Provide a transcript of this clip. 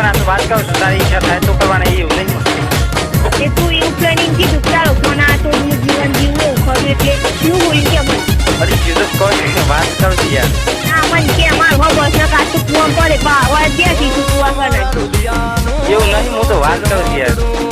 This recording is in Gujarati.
પણ પણ આ તો વાત કરું છું તારી ઈચ્છા થાય તો કરવાના એવું નહીં એ તું એવું પ્લાનિંગ કીધું કે તારો આ તો હું જીવન જીવવું ખરું એટલે શું બોલી કે મને અરે વાત કરું છું યાર. ના મને કે માર ખબર છે કે આ તો પડે બા વાત ત્યાંથી તું તું આગળ એવું નહીં હું તો વાત કરું છું યાર.